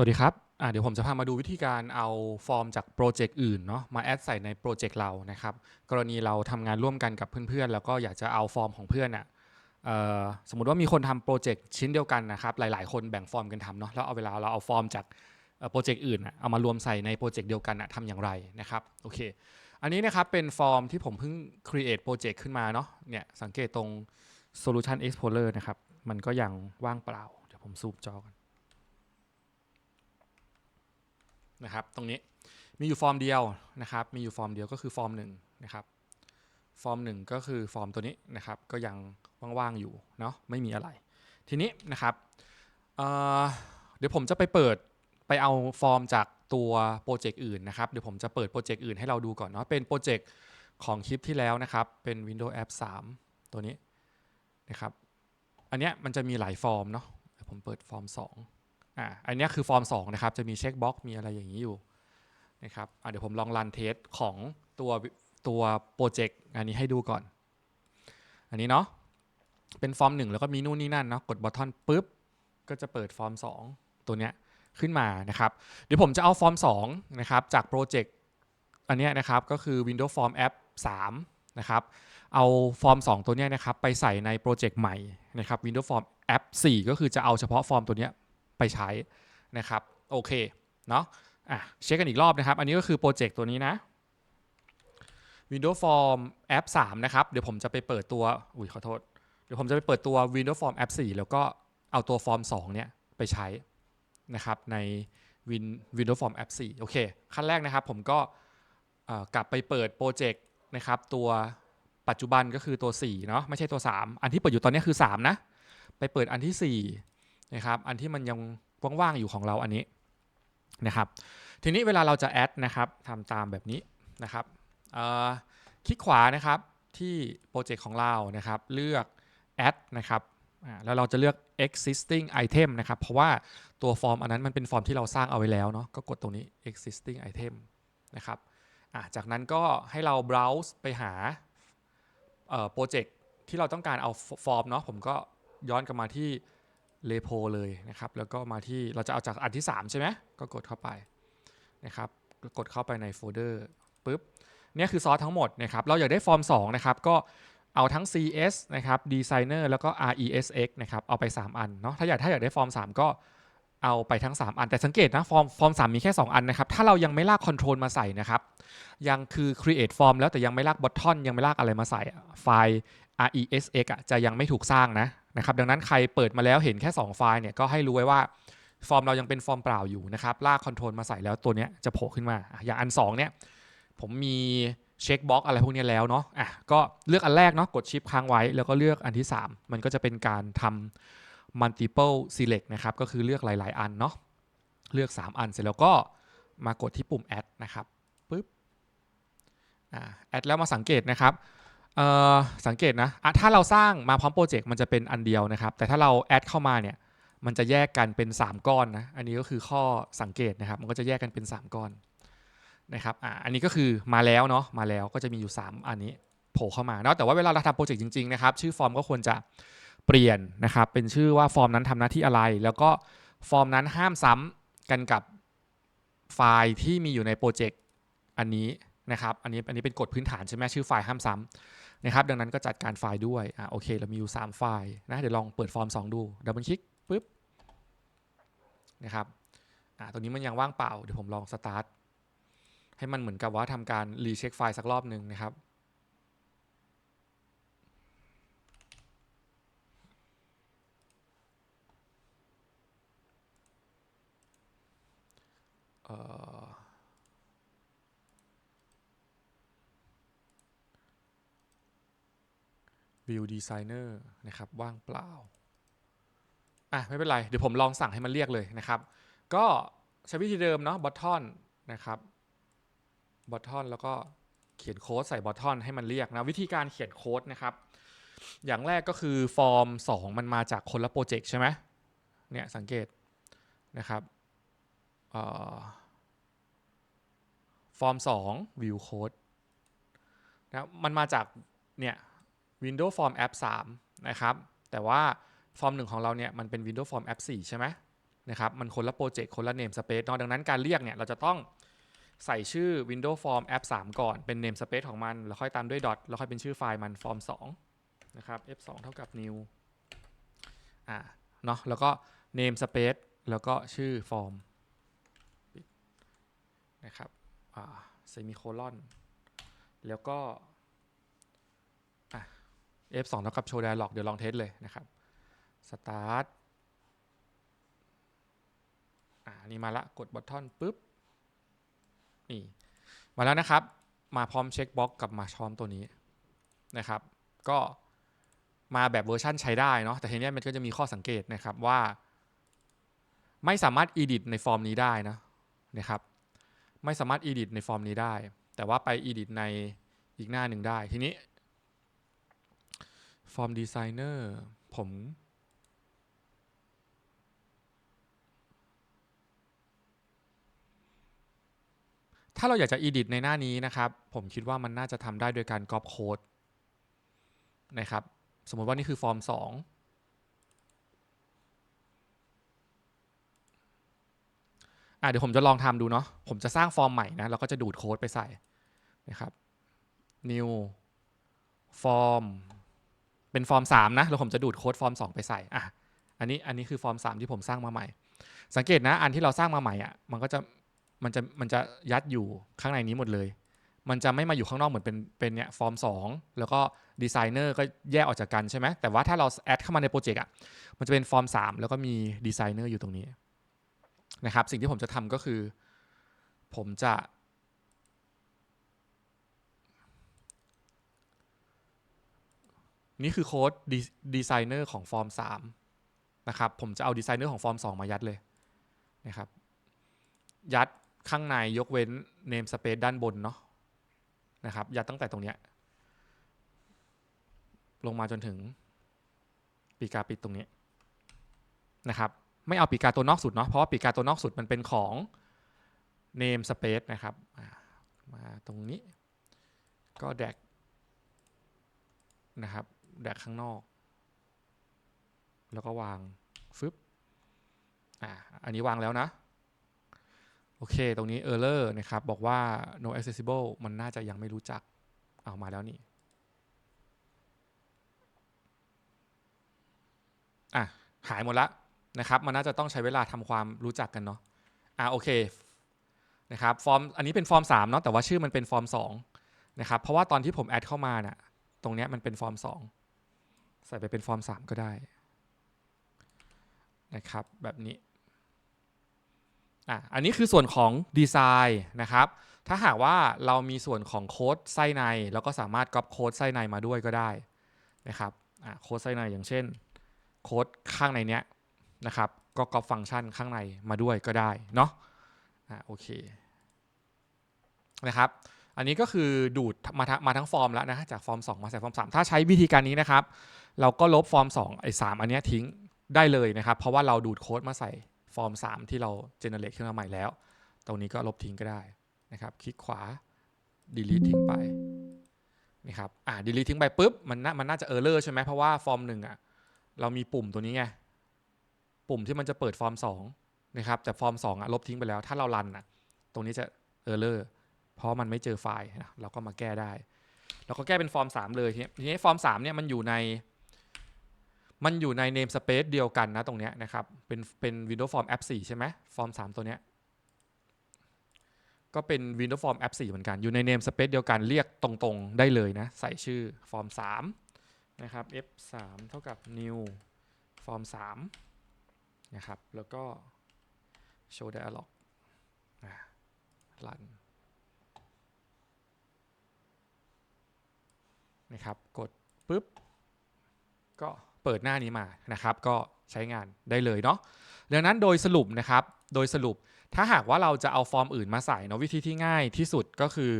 สวัสดีครับเดี๋ยวผมจะพามาดูวิธีการเอาฟอร์มจากโปรเจกต์อื่นเนาะมาแอดใส่ในโปรเจกต์เรานะครับ กรณีเราทำงานร่วมกันกับเพื่อนๆ แล้วก็อยากจะเอาฟอร์มของเพื่อนอะเอ่อสมมติว่ามีคนทำโปรเจกต์ชิ้นเดียวกันนะครับ หลายๆ คนแบ่งฟอร์มกันทำเนาะ แล้วเอาเวลาเราเอาฟอร์มจากโปรเจกต์อื่นเอามารวมใส่ในโปรเจกต์เดียวกันอะทำอย่างไรนะครับ โอเค อันนี้นะครับเป็นฟอร์มที่ผมเพิ่ง create โปรเจกต์ขึ้นมาเนาะ เนี่ยสังเกตตรง solution explorer นะครับ มันก็ยังว่างเปล่า เดี๋ยวผมซูมจอกัน นะครับตรงนี้มีอยู่ฟอร์มเดียวนะครับมีอยู่ฟอร์มเดียวก็คือฟอร์มหนึ่งนะครับฟอร์มหนึ่งก็คือฟอร์มตัวนี้นะครับก็ยังว่างๆอยู่เนาะไม่มีอะไร ทีนี้นะครับเเดี๋ยวผมจะไปเปิดไปเอาฟอร์มจากตัวโปรเจกต์อื่นนะครับเดี๋ยวผมจะเปิดโปรเจกต์อื่นให้เราดูก่อนเนาะเป็นโปรเจกต์ของคลิปที่แล้วนะครับเป็น Windows App 3 ตัวนี้นะครับอันเนี้ยมันจะมีหลายฟอร์มเนาะผมเปิดฟอร์ม 2 อ่าอันนี้คือฟอร์ม2นะครับจะมีเช็คบ็อกซ์มีอะไรอย่างนี้อยู่นะครับอะเดี๋ยวผมลองรันเทสของตัวตัวโปรเจกต์อันนี้ให้ดูก่อน อันนี้เนาะเป็นฟอร์ม1แล้วก็มีนู่นนี่นั่นเนาะกดบัตทอนปุ๊บก็จะเปิดฟอร์ม 2 ตัวเนี้ยขึ้นมานะครับ เดี๋ยวผมจะเอาฟอร์ม2นะครับจากโปรเจกต์อันนี้นะครับก็คือ Windows Form App 3นะครับเอาฟอร์ม 2 ตัวเนี้ยนะครับไปใส่ในโปรเจกต์ใหม่นะครับ Windows Form App 4 ก็คือจะเอาเฉพาะฟอร์มตัวเนี้ย ไปใช้นะครับโอเคเนาะอะเช็คกันอีกรอบนะครับ อันนี้ก็คือโปรเจกต์ตัวนี้นะ Windows Form App 3 นะครับ เดี๋ยวผมจะไปเปิดตัว อุ้ยขอโทษ เดี๋ยวผมจะไปเปิดตัว Windows Form App 4 แล้วก็เอาตัว Form 2 เนี่ยไปใช้นะครับใน Win Windows Form App 4 โอเค ขั้นแรกนะครับผมก็กลับไปเปิดโปรเจกต์นะครับตัวปัจจุบันก็คือตัว4เนาะไม่ใช่ตัว 3 อันที่เปิดอยู่ตอนนี้คือ 3 นะ ไปเปิดอันที่ 4 นะครับอันที่มันยังว่างๆอยู่ของเราอันนี้นะครับทีนี้เวลาเราจะแอดนะครับทำตามแบบนี้นะครับคลิกขวานะครับที่โปรเจกต์ของเรานะครับเลือก add นะครับแล้วเราจะเลือก existing item นะครับเพราะว่าตัวฟอร์มอันนั้นมันเป็นฟอร์มที่เราสร้างเอาไว้แล้วเนาะก็กดตรงนี้ existing item นะครับจากนั้นก็ให้เรา browse ไปหาโปรเจกต์ที่เราต้องการเอาฟอร์มเนาะผมก็ย้อนกลับมาที่ เลโพเลยนะครับ แล้วก็มาที่เราจะเอาจากอันที่ 3 ใช่ไหมก็กดเข้าไปนะครับ กดเข้าไปในโฟลเดอร์ปุ๊บเนี่ยคือซอสทั้งหมดนะครับ เราอยากได้ฟอร์ม 2 นะครับ ก็เอาทั้ง CS นะครับ Designer แล้วก็ RESX นะครับ เอาไป 3 อันเนาะ ถ้าอยากถ้าอยากได้ฟอร์ม 3 ก็เอาไปทั้ง 3 อัน แต่สังเกตนะ ฟอร์มฟอร์ม 3 มีแค่ 2 อันนะครับ ถ้าเรายังไม่ลากคอนโทรลมาใส่นะครับ ยังคือ create form แล้วแต่ยังไม่ลาก button ยังไม่ลากอะไรมาใส่ ไฟล์ RESX อะจะยังไม่ถูกสร้างนะ นะครับดังนั้นใครเปิดมาแล้วเห็นแค่ 2 ไฟล์เนี่ยก็ให้รู้ไว้ว่าฟอร์มเรายังเป็นฟอร์มเปล่าอยู่นะครับลากคอนโทรลมาใส่แล้วตัวเนี้ยจะโผล่ขึ้นมา อย่างอัน 2 เนี่ยผมมีเช็คบ็อกอะไรพวกนี้แล้วเนาะอะก็เลือกอันแรกเนาะกดชิปค้างไว้ แล้วก็เลือกอันที่ 3 มันก็จะเป็นการทำ multiple select นะครับก็คือเลือกหลาย ๆ อันเนาะเลือก 3 อันเสร็จแล้วก็มากดที่ปุ่ม add นะครับปึ๊บอ่า add แล้วมาสังเกตนะครับ สังเกตนะะถ้าเราสร้างมาพร้อมโปรเจกต์มันจะเป็นอันเดียวนะครับ แต่ถ้าเราแอดเข้ามาเนี่ย มันจะแยกกันเป็น 3 ก้อนนะ อันนี้ก็คือข้อสังเกตนะครับ มันก็จะแยกกันเป็น 3 ก้อนนะครับออันนี้ก็คือมาแล้วเนาะ มาแล้วก็จะมีอยู่ 3 อันนี้โผล่เข้ามาเนาะ แต่ว่าเวลาเราทำโปรเจกต์จริงๆนะครับ ชื่อฟอร์มก็ควรจะเปลี่ยนนะครับ เป็นชื่อว่าฟอร์มนั้นทำหน้าที่อะไร แล้วก็ฟอร์มนั้นห้ามซ้ำกันกับไฟล์ที่มีอยู่ในโปรเจกต์อันนี้นะครับ อันนี้อันนี้เป็นกฎพื้นฐานใช่ไหมชื่อไฟล์ห้ามซ้ำ นะครับดังนั้นก็จัดการไฟล์ด้วยอะโอเคเรามีอยู่3ไฟล์นะเดี๋ยวลองเปิดฟอร์ม 2 ดูดับเบิลคลิกปุ๊บนะครับอะตรงนี้มันยังว่างเปล่าเดี๋ยวผมลองสตาร์ทให้มันเหมือนกับว่าทำการรีเช็คไฟล์สักรอบหนึ่งนะครับ View Designer นะครับว่างเปล่าอะไม่เป็นไร เดี๋ยวผมลองสั่งให้มันเรียกเลยนะครับ ก็ใช้วิธีเดิมเนาะ button นะครับ button แล้วก็เขียนโค้ดใส่ button ให้มันเรียกนะ วิธีการเขียนโค้ดนะครับ อย่างแรกก็คือฟอร์ม 2 มันมาจากคนละโปรเจกต์ใช่ไหมเนี่ยสังเกตนะครับฟอร์ม 2 view code นะมันมาจากเนี่ย Windows Form App 3 นะครับ แต่ว่าฟอร์ม1ของเราเนี่ยมันเป็น Windows Form App 4 ใช่ไหมนะครับ มันคนละโปรเจกต์คนละ namespace เนาะดังนั้นการเรียกเนี่ยเราจะต้องใส่ชื่อ Windows Form App 3 ก่อนเป็น namespace ของมัน แล้วค่อยตามด้วย dot แล้วค่อยเป็นชื่อไฟล์มัน form 2นะครับ f 2เท่ากับ new อ่าเนาะแล้วก็ namespace แล้วก็ชื่อ form นะครับอ่า semicolon แล้วก็ f 2เท่ากับ show dialog เดี๋ยวลองเทสเลยนะครับ start อ่านี่มาละกด button ปุ๊บนี่มาแล้วนะครับ มาพร้อมเช็คบ็อกกับมาพร้อมตัวนี้นะครับ ก็มาแบบเวอร์ชั่นใช้ได้เนาะแต่ทีนี้มันก็จะมีข้อสังเกตนะครับว่า ไม่สามารถ edit ในฟอร์มนี้ได้นะนะครับ ไม่สามารถ edit ในฟอร์มนี้ได้ แต่ว่าไป edit ในอีกหน้าหนึ่งได้ ทีนี้ ฟอร์มดีไซเนอร์ผม ถ้าเราอยากจะ edit ในหน้านี้นะครับ ผมคิดว่ามันน่าจะทำได้โดยการ copy code นะครับ สมมติว่านี่คือฟอร์ม 2 อะเดี๋ยวผมจะลองทำดูเนาะ ผมจะสร้างฟอร์มใหม่นะ แล้วก็จะดูดโค้ดไปใส่นะครับ new form เป็นฟอร์ม 3 นะ แล้วผมจะดูดโค้ดฟอร์ม 2 ไปใส่อะอันนี้อันนี้คือฟอร์ม 3 ที่ผมสร้างมาใหม่ สังเกตนะอันที่เราสร้างมาใหม่อะมันก็จะมันจะมันจะยัดอยู่ข้างในนี้หมดเลย มันจะไม่มาอยู่ข้างนอกเหมือนเป็นเป็นเนี่ยฟอร์ม 2 แล้วก็ดีไซเนอร์ก็แยกออกจากกันใช่ไหมแต่ว่าถ้าเราแอดเข้ามาในโปรเจกต์อะมันจะเป็นฟอร์ม 3 แล้วก็มีดีไซเนอร์อยู่ตรงนี้นะครับสิ่งที่ผมจะทำก็คือ ผมจะ นี่คือโค้ดดีไซเนอร์ของฟอร์ม3นะครับ ผมจะเอาดีไซเนอร์ของฟอร์ม 2 มายัดเลยนะครับ ยัดข้างในยกเว้น namespace ด้านบนเนาะนะครับ ยัดตั้งแต่ตรงเนี้ยลงมาจนถึงปีกาปิดตรงนี้นะครับไม่เอาปีกาตัวนอกสุดเนาะเพราะว่าปีกาตัวนอกสุดมันเป็นของ namespace นะครับอ่ามาตรงนี้ก็แดกนะครับ แดกข้างนอก แล้วก็วางฟึบอ่าอันนี้วางแล้วนะ โอเค ตรงนี้ error นะครับ บอกว่า no accessible มันน่าจะยังไม่รู้จัก เอามาแล้วนี่อะหายหมดละนะครับ มันน่าจะต้องใช้เวลาทำความรู้จักกันเนาะอะโอเคนะครับฟอร์มอันนี้เป็นฟอร์ม3เนาะแต่ว่าชื่อมันเป็นฟอร์ม2นะครับเพราะว่าตอนที่ผมแอดเข้ามาเนี่ยตรงเนี้ยมันเป็นฟอร์ม2 ใส่ไปเป็นฟอร์ม 3 ก็ได้นะครับแบบนี้อะอันนี้คือส่วนของดีไซน์นะครับ ถ้าหากว่าเรามีส่วนของโค้ดไส้ในเราก็สามารถก๊อปโค้ดไส้ในมาด้วยก็ได้นะครับอะโค้ดไส้ในอย่างเช่นโค้ดข้างในเนี้ยนะครับก็ก๊อปฟังก์ชันข้างในมาด้วยก็ได้เนาะอะโอเคนะครับ อันนี้ก็คือดูดมาทมาทั้งฟอร์มแล้วนะจากฟอร์ม 2 มาใส่ฟอร์ม 3 ถ้าใช้วิธีการนี้นะครับ เราก็ลบฟอร์ม2ไอ้3อันนี้ทิ้งได้เลยนะครับ เพราะว่าเราดูดโค้ดมาใส่ฟอร์ม 3 ที่เราเจเนเรตขึ้นมาใหม่แล้ว ตรงนี้ก็ลบทิ้งก็ได้นะครับ คลิกขวา delete ทิ้งไปนะครับอ่า delete ทิ้งไปปุ๊บมันน่ามันน่าจะ error ใช่ไหมเพราะว่าฟอร์มหนึ่งอะเรามีปุ่มตัวนี้ไงปุ่มที่มันจะเปิดฟอร์ม2นะครับแต่ฟอร์ม2อะลบทิ้งไปแล้ว ถ้าเรารันอะตรงนี้จะ error เพราะมันไม่เจอไฟล์นะเราก็มาแก้ได้ เราก็แก้เป็นฟอร์ม 3 เลยทีนี้ทีนี้ฟอร์ม3เนี่ยมันอยู่ใน มันอยู่ใน namespace เดียวกันนะตรงเนี้ยนะครับ เป็นเป็น Windows Form App 4 ใช่ไหมฟอร์ม 3 ตัวเนี้ยก็เป็น Windows Form App 4 เหมือนกัน อยู่ใน namespace เดียวกันเรียกตรงๆได้เลยนะ ใส่ชื่อฟอร์ม 3 นะครับ f 3เท่ากับ new ฟอร์ม3นะครับ แล้วก็ show dialog อ่า นะครับ กดปุ๊บก็เปิดหน้านี้มานะครับ ก็ใช้งานได้เลยเนาะดังนั้นโดยสรุปนะครับ โดยสรุปถ้าหากว่าเราจะเอาฟอร์มอื่นมาใส่เนาะวิธีที่ง่ายที่สุดก็คือ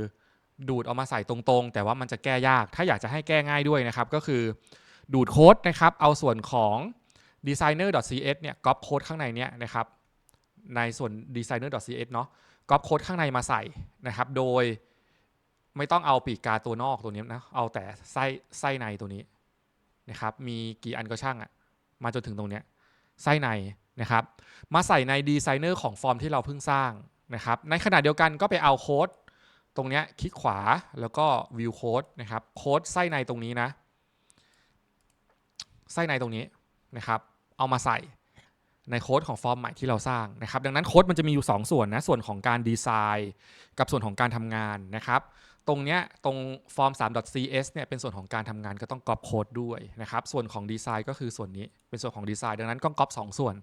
ดูดเอามาใส่ตรงๆ แต่ว่ามันจะแก้ยาก ถ้าอยากจะให้แก้ง่ายด้วยนะครับ ก็คือดูดโค้ดนะครับ เอาส่วนของ designer.cs เนี่ยก๊อปโค้ดข้างในเนี้ยนะครับ ในส่วน designer.cs เนาะก๊อปโค้ดข้างในมาใส่นะครับ โดย ไม่ต้องเอาปีกกาตัวนอกตัวนี้นะ เอาแต่ไส้ไส้ในตัวนี้นะครับ มีกี่อันก็ช่างอะมาจนถึงตรงเนี้ยไส้ในนะครับ มาใส่ในดีไซเนอร์ของฟอร์มที่เราเพิ่งสร้างนะครับ ในขณะเดียวกันก็ไปเอาโค้ดตรงเนี้ยคลิกขวาแล้วก็ view code นะครับ โค้ดไส้ในตรงนี้นะ ไส้ในตรงนี้นะครับ เอามาใส่ในโค้ดของฟอร์มใหม่ที่เราสร้างนะครับ ดังนั้นโค้ดมันจะมีอยู่ 2 ส่วนนะ ส่วนของการดีไซน์ กับส่วนของการทำงานนะครับ ตรงเนี้ยตรง form 3.cs เนี่ยเป็นส่วนของการทำงานก็ต้องก๊อปโค้ดด้วยนะครับ ส่วนของดีไซน์ก็คือส่วนนี้เป็นส่วนของดีไซน์ดังนั้นก็ก๊อป2ส่วน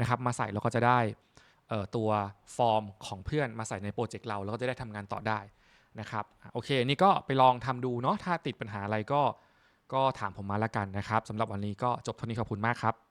นะครับมาใส่แล้วก็จะได้ตัวฟอร์มของเพื่อนมาใส่ในโปรเจกต์เราแล้วก็จะได้ทำงานต่อได้นะครับโอเคนี่ก็ไปลองทำดูเนาะถ้าติดปัญหาอะไรก็ก็ถามผมมาแล้วกันนะครับสำหรับวันนี้ก็จบเท่านี้ขอบคุณมากครับ